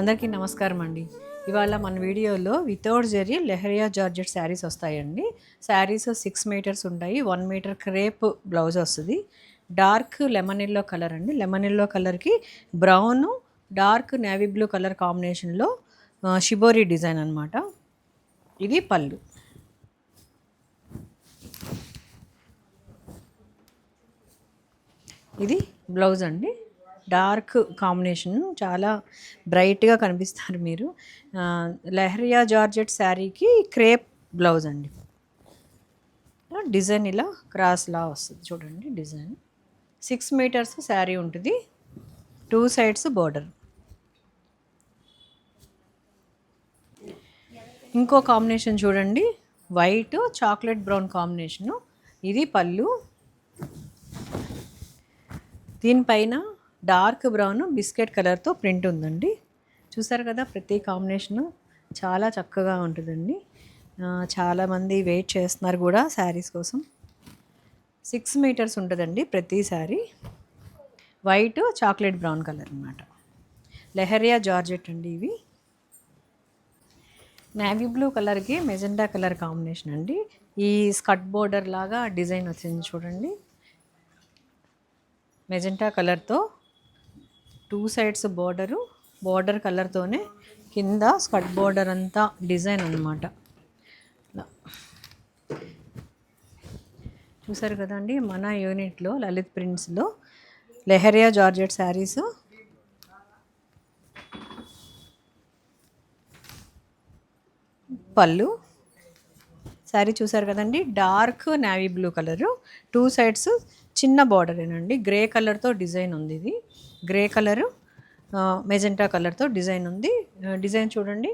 అందరికీ నమస్కారం అండి. ఇవాళ మన వీడియోలో without zari leheriya georgette sarees వస్తాయండి. శారీస్ సిక్స్ మీటర్స్ ఉంటాయి. వన్ మీటర్ క్రేప్ బ్లౌజ్ వస్తుంది. డార్క్ లెమన్ ఎల్లో కలర్ అండి. లెమన్ ఎల్లో కలర్కి brown dark navy blue colour కాంబినేషన్లో షిబోరీ డిజైన్ అనమాట ఇది పళ్ళు. ఇది బ్లౌజ్ అండి. డార్క్ కాంబినేషన్ చాలా బ్రైట్గా కనిపిస్తారు మీరు. లెహరియా జార్జెట్ శారీకి క్రేప్ బ్లౌజ్ అండి. డిజైన్ ఇలా క్రాస్లా వస్తుంది. చూడండి డిజైన్. సిక్స్ మీటర్స్ శారీ ఉంటుంది. Two sides border. ఇంకో కాంబినేషన్ చూడండి. White chocolate brown combination. ఇది పళ్ళు. దీనిపైన డార్క్ బ్రౌన్ బిస్కెట్ కలర్తో ప్రింట్ ఉందండి. చూసారు కదా ప్రతి కాంబినేషను చాలా చక్కగా ఉంటుందండి. చాలామంది వెయిట్ చేస్తున్నారు కూడా శారీస్ కోసం. సిక్స్ మీటర్స్ ఉంటుందండి ప్రతి saree. White chocolate brown colour అన్నమాట. లెహరియా జార్జెట్ అండి ఇవి. నేవీ బ్లూ కలర్కి మెజెండా కలర్ కాంబినేషన్ అండి. ఈ స్కట్ బోర్డర్ లాగా డిజైన్ వచ్చింది చూడండి. మెజెంటా కలర్తో టూ సైడ్స్ బోర్డరు బోర్డర్ కలర్తోనే కింద స్కట్ బోర్డర్ అంతా డిజైన్ అనమాట చూసారు కదండి మన యూనిట్లో లలిత్ ప్రింట్స్లో లెహరియా జార్జెట్ శారీస్. పళ్ళు శారీ చూసారు కదండి dark navy blue colour. Two sides చిన్న బార్డరేనండి. గ్రే కలర్తో డిజైన్ ఉంది ఇది. గ్రే కలరు మెజెంటా కలర్తో డిజైన్ ఉంది. డిజైన్ చూడండి.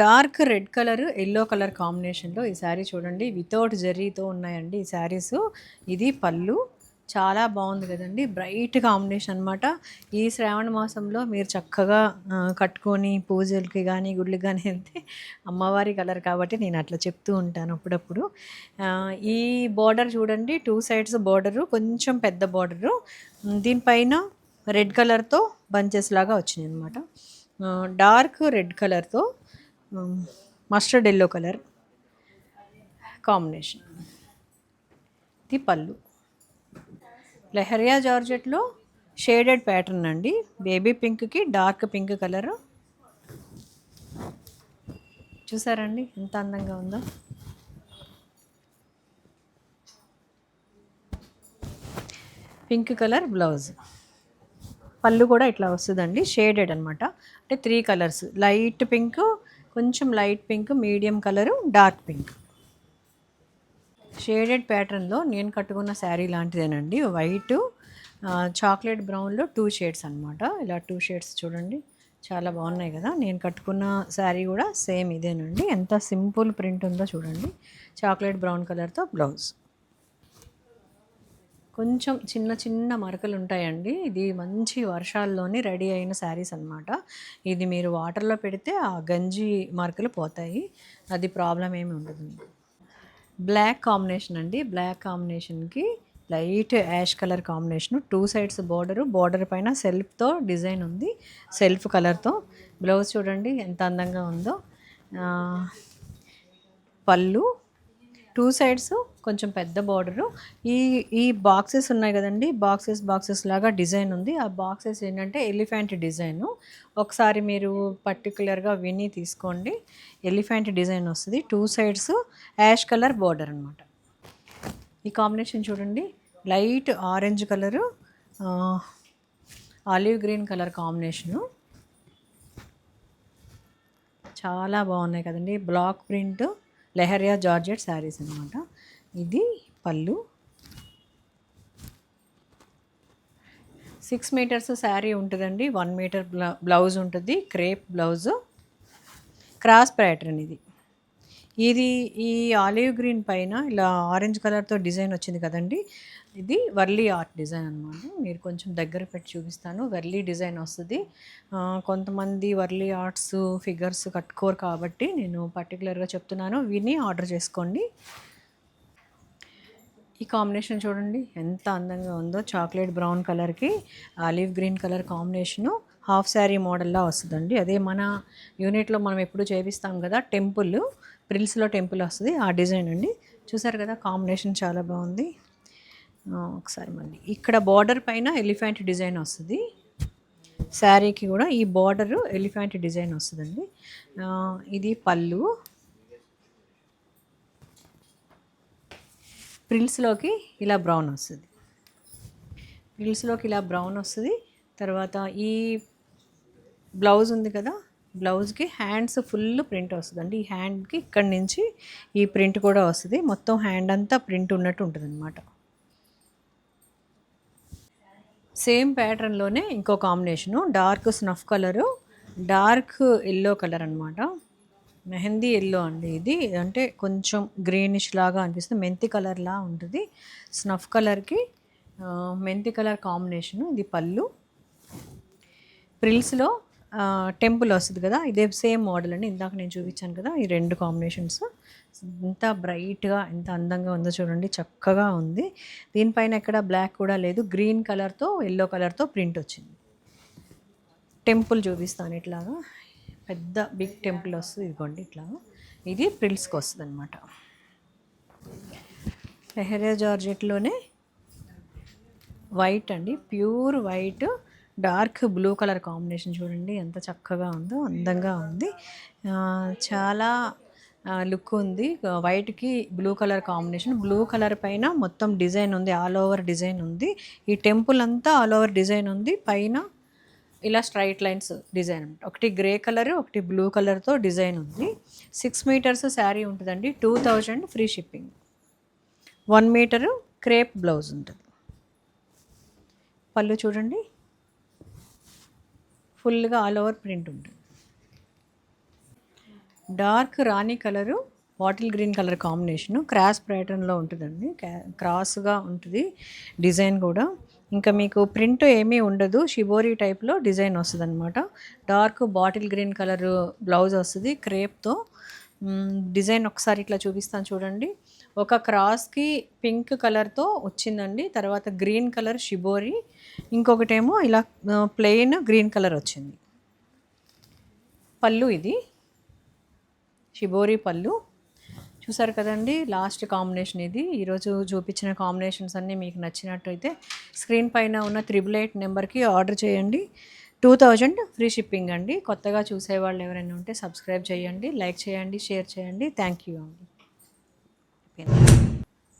Dark red colour yellow colour కాంబినేషన్లో ఈ శారీ చూడండి. వితౌట్ జెర్రీతో ఉన్నాయండి ఈ శారీస్ ఇది పళ్ళు. చాలా బాగుంది కదండి. బ్రైట్ కాంబినేషన్ అనమాట ఈ శ్రావణ మాసంలో మీరు చక్కగా కట్టుకొని పూజలకి కానీ గుళ్ళకి కానీ వెళ్తే అమ్మవారి కలర్ కాబట్టి నేను అట్లా చెప్తూ ఉంటాను అప్పుడప్పుడు. ఈ బార్డర్ చూడండి. టూ సైడ్స్ బార్డరు కొంచెం పెద్ద బార్డరు. దీనిపైన రెడ్ కలర్తో బంచెస్ లాగా వచ్చినాయి అనమాట డార్క్ రెడ్ కలర్తో మస్టర్డ్ ఎల్లో కలర్ కాంబినేషన్. ఇది పళ్ళు. లెహరియా జార్జెట్లో షేడెడ్ ప్యాటర్న్ అండి. బేబీ పింక్కి డార్క్ పింక్ కలరు. చూసారండి? ఎంత అందంగా ఉందో. Pink colour blouse. పళ్ళు కూడా ఇట్లా వస్తుందండి. షేడెడ్ అనమాట అంటే త్రీ కలర్స్. లైట్ పింక్ కొంచెం light pink medium colour dark pink. Shaded ప్యాటర్న్లో నేను కట్టుకున్న శారీ లాంటిదేనండి. వైట్ చాక్లెట్ బ్రౌన్లో టూ షేడ్స్ అనమాట ఇలా టూ షేడ్స్ చూడండి. చాలా బాగున్నాయి కదా. నేను కట్టుకున్న శారీ కూడా సేమ్ ఇదేనండి. ఎంత సింపుల్ ప్రింట్ ఉందో చూడండి. చాక్లెట్ బ్రౌన్ కలర్తో బ్లౌజ్. కొంచెం చిన్న చిన్న మరకలు ఉంటాయండి. ఇది మంచి వర్షాల్లోని రెడీ అయిన శారీస్ అన్నమాట. ఇది మీరు వాటర్లో పెడితే ఆ గంజి మరకలు పోతాయి. అది ప్రాబ్లం ఏమి ఉండదు బ్లాక్ కాంబినేషన్ అండి. బ్లాక్ కాంబినేషన్కి light ash colour combination. Two sides border. Border పైన సెల్ఫ్తో డిజైన్ ఉంది. సెల్ఫ్ కలర్తో. బ్లౌజ్ చూడండి ఎంత అందంగా ఉందో. పళ్ళు. టూ సైడ్స్ కొంచెం పెద్ద బార్డరు ఈ ఈ బాక్సెస్ ఉన్నాయి కదండి బాక్సెస్ బాక్సెస్ లాగా డిజైన్ ఉంది. ఆ బాక్సెస్ ఏంటంటే ఎలిఫెంట్ డిజైను ఒకసారి మీరు పర్టికులర్గా విని తీసుకోండి. ఎలిఫెంట్ డిజైన్ వస్తుంది. Two sides ash colour border అనమాట ఈ కాంబినేషన్ చూడండి. Light orange colour olive green colour combination చాలా బాగున్నాయి కదండి. Black print lehariya georgette sarees అనమాట ఇది పళ్ళు. సిక్స్ మీటర్స్ శారీ ఉంటుందండి. వన్ మీటర్ బ్లౌజ్ ఉంటుంది. Crepe blouse. క్రాస్ ప్యాటర్న్ ఇది. ఇది ఈ ఆలివ్ గ్రీన్ పైన ఇలా ఆరెంజ్ కలర్తో డిజైన్ వచ్చింది కదండి. ఇది వర్లీ ఆర్ట్ డిజైన్ అనమాట మీరు కొంచెం దగ్గర పెట్టి చూపిస్తాను. వర్లీ డిజైన్ వస్తుంది. కొంతమంది వర్లీ ఆర్ట్స్ ఫిగర్స్ కట్టుకోరు కాబట్టి నేను పర్టికులర్గా చెప్తున్నాను. విని ఆర్డర్ చేసుకోండి. ఈ కాంబినేషన్ చూడండి. ఎంత అందంగా ఉందో. చాక్లెట్ బ్రౌన్ కలర్కి olive green colour combination half saree మోడల్లా వస్తుందండి. అదే మన యూనిట్లో మనం ఎప్పుడు చేపిస్తాం కదా టెంపుల్. ప్రిల్స్లో టెంపుల్ వస్తుంది ఆ డిజైన్ అండి. చూసారు కదా కాంబినేషన్ చాలా బాగుంది. ఒకసారి మళ్ళీ. ఇక్కడ బార్డర్ పైన ఎలిఫెంట్ డిజైన్ వస్తుంది. శారీకి కూడా ఈ బార్డర్ ఎలిఫెంట్ డిజైన్ వస్తుందండి. ఇది పళ్ళు. ప్రిల్స్లోకి ఇలా బ్రౌన్ వస్తుంది. ప్రిల్స్లోకి ఇలా బ్రౌన్ వస్తుంది. తర్వాత ఈ బ్లౌజ్ ఉంది కదా బ్లౌజ్కి హ్యాండ్స్ ఫుల్ ప్రింట్ వస్తుందండి. ఈ హ్యాండ్కి ఇక్కడి నుంచి ఈ ప్రింట్ కూడా వస్తుంది. మొత్తం హ్యాండ్ అంతా ప్రింట్ ఉన్నట్టు ఉంటుంది అనమాట సేమ్ ప్యాటర్న్లోనే ఇంకో combination. Dark snuff colour dark yellow colour అనమాట మెహందీ ఎల్లో అండి ఇది. అంటే కొంచెం గ్రీనిష్ లాగా అనిపిస్తుంది. మెంతి కలర్లా ఉంటుంది. స్నఫ్ కలర్కి మెంతి కలర్ కాంబినేషను ఇది పళ్ళు. ప్రిల్స్లో టెంపుల్ వస్తుంది కదా ఇదే సేమ్ మోడల్ అండి. ఇందాక నేను చూపించాను కదా ఈ రెండు కాంబినేషన్స్. ఎంత బ్రైట్గా ఎంత అందంగా ఉందో చూడండి చక్కగా ఉంది. దీనిపైన ఎక్కడ బ్లాక్ కూడా లేదు. గ్రీన్ కలర్తో ఎల్లో కలర్తో ప్రింట్ వచ్చింది. టెంపుల్ చూపిస్తాను ఇట్లాగా. పెద్ద బిగ్ టెంపుల్ వస్తుంది ఇదిగోండి ఇట్లాగా. ఇది ప్రిల్స్కి వస్తుంది అనమాట లెహరియా జార్జెట్లోనే వైట్ అండి. Pure white. Dark blue colour combination చూడండి ఎంత చక్కగా ఉందో అందంగా ఉంది. చాలా లుక్ ఉంది. వైట్కి blue colour combination. Blue colour పైన మొత్తం డిజైన్ ఉంది ఆల్ ఓవర్ డిజైన్ ఉంది. ఈ టెంపుల్ అంతా ఆల్ ఓవర్ డిజైన్ ఉంది. పైన ఇలా స్ట్రైట్ లైన్స్ డిజైన్ ఒకటి గ్రే కలర్ ఒకటి బ్లూ కలర్తో డిజైన్ ఉంది. సిక్స్ మీటర్స్ శారీ ఉంటుందండి two thousand free shipping. One metre crepe blouse ఉంటుంది. పళ్ళు చూడండి. ఫుల్గా ఆల్ ఓవర్ ప్రింట్ ఉంటుంది. Dark rani colour bottle green colour combination. Cross ప్యాటర్న్లో ఉంటుందండి. క్రాస్గా ఉంటుంది డిజైన్ కూడా. ఇంకా మీకు ప్రింట్ ఏమీ ఉండదు. షిబోరి టైప్లో డిజైన్ వస్తుంది అనమాట dark bottle green colour blouse వస్తుంది. క్రేప్తో. డిజైన్ ఒకసారి ఇట్లా చూపిస్తాను చూడండి. ఒక క్రాస్కి పింక్ కలర్తో వచ్చిందండి. తర్వాత గ్రీన్ కలర్ షిబోరి. ఇంకొకటేమో ఇలా ప్లెయిన్ గ్రీన్ కలర్ వచ్చింది. పళ్ళు ఇది. షిబోరి పళ్ళు. చూసారు కదండి లాస్ట్ కాంబినేషన్ ఇది. ఈరోజు చూపించిన కాంబినేషన్స్ అన్నీ మీకు నచ్చినట్టయితే స్క్రీన్ పైన ఉన్న త్రిబుల్ ఎయిట్ నెంబర్కి ఆర్డర్ చేయండి. టూ థౌజండ్ ఫ్రీ షిప్పింగ్ అండి. కొత్తగా చూసేవాళ్ళు ఎవరైనా ఉంటే సబ్స్క్రైబ్ చేయండి లైక్ చేయండి షేర్ చేయండి. థ్యాంక్ యూ అండి. opinion.